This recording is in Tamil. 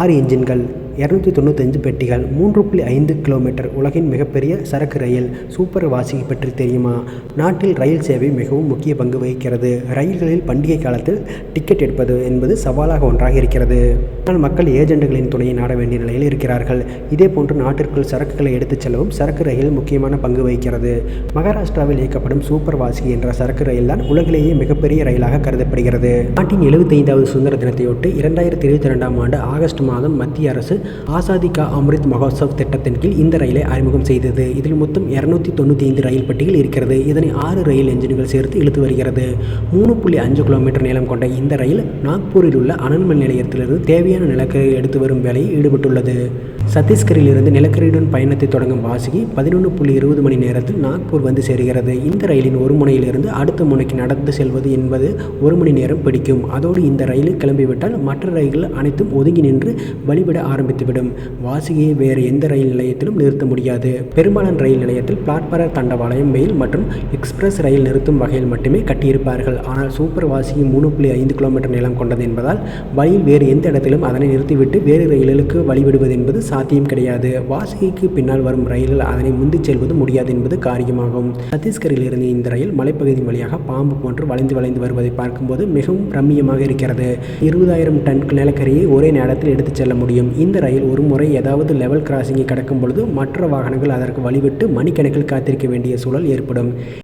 ஆறு என்ஜின்கள். இரநூத்தி தொண்ணூத்தஞ்சு பெட்டிகள் மூன்று புள்ளி ஐந்து கிலோமீட்டர் உலகின் மிகப்பெரிய சரக்கு ரயில் சூப்பர் வாசிகை பற்றி தெரியுமா? நாட்டில் ரயில் சேவை மிகவும் முக்கிய பங்கு வகிக்கிறது. ரயில்களில் பண்டிகை காலத்தில் டிக்கெட் எடுப்பது என்பது சவாலாக ஒன்றாக இருக்கிறது. ஆனால் மக்கள் ஏஜெண்டுகளின் துணையை நாட வேண்டிய நிலையில் இருக்கிறார்கள். இதே போன்று நாட்டிற்குள் சரக்குகளை எடுத்துச் செல்லவும் சரக்கு ரயில் முக்கியமான பங்கு வகிக்கிறது. மகாராஷ்டிராவில் இயக்கப்படும் சூப்பர் வாசி என்ற சரக்கு ரயில் தான் உலகிலேயே மிகப்பெரிய ரயிலாக கருதப்படுகிறது. நாட்டின் எழுபத்தைந்தாவது சுதந்திர தினத்தையொட்டி இரண்டாயிரத்தி இருபத்தி ரெண்டாம் ஆண்டு ஆகஸ்ட் மாதம் மத்திய அரசு ஆசாதி கா அம்ரித் மகோத்சவ் திட்டத்தின் கீழ் இந்த ரயிலை அறிமுகம் செய்தது. இதில் மொத்தம் இரநூத்தி தொண்ணூற்றி ஐந்து ரயில் பெட்டிகள் இருக்கிறது. இதனை ஆறு ரயில் என்ஜின்கள் சேர்த்து இழுத்து வருகிறது. மூணு புள்ளி அஞ்சு கிலோமீட்டர் நீளம் கொண்ட இந்த ரயில் நாக்பூரில் உள்ள அனல்மின் நிலையத்திலிருந்து தேவையான நிலக்கரி எடுத்து வரும் வேலையில் ஈடுபட்டுள்ளது. சத்தீஸ்கரில் இருந்து நிலக்கரியுடன் பயணத்தை தொடங்கும் வாசுகி பதினொன்று புள்ளி இருபது மணி நேரத்தில் நாக்பூர் வந்து சேர்கிறது. இந்த ரயிலின் ஒரு முனையிலிருந்து அடுத்த முனைக்கு நடந்து செல்வது என்பது ஒரு மணி நேரம் பிடிக்கும். அதோடு இந்த ரயில் கிளம்பிவிட்டால் மற்ற ரயில்கள் அனைத்தும் ஒதுங்கி நின்று வழிபட ஆரம்பித்துவிடும். வாசுகியை வேறு எந்த ரயில் நிலையத்திலும் நிறுத்த முடியாது. பெரும்பாலான ரயில் நிலையத்தில் பிளாட்பார தண்டவாளயம் மெயில் மற்றும் எக்ஸ்பிரஸ் ரயில் நிறுத்தும் வகையில் மட்டுமே கட்டியிருப்பார்கள். ஆனால் சூப்பர் வாசுகி மூணு புள்ளி ஐந்து கிலோமீட்டர் நீளம் கொண்டது என்பதால் வழியில் வேறு எந்த இடத்திலும் அதனை நிறுத்திவிட்டு வேறு ரயில்களுக்கு வழிவிடுவது என்பது சாத்தியம் கிடையாது. வாசகைக்கு பின்னால் வரும் ரயில்கள் அதனை முந்திச் செல்வது முடியாது என்பது காரியமாகும். சத்தீஸ்கரில் இருந்து இந்த ரயில் மலைப்பகுதி வழியாக பாம்பு போன்று வளைந்து வளைந்து வருவதை பார்க்கும்போது மிகவும் ரம்மியமாக இருக்கிறது. இருபதாயிரம் டன் நிலக்கரியை ஒரே நேரத்தில் எடுத்துச் செல்ல முடியும். இந்த ரயில் ஒரு முறை ஏதாவது லெவல் கிராசிங்கை கடக்கும் பொழுது மற்ற வாகனங்கள் அதற்கு வழிவிட்டு மணிக்கணக்கில் காத்திருக்க வேண்டிய சூழல் ஏற்படும்.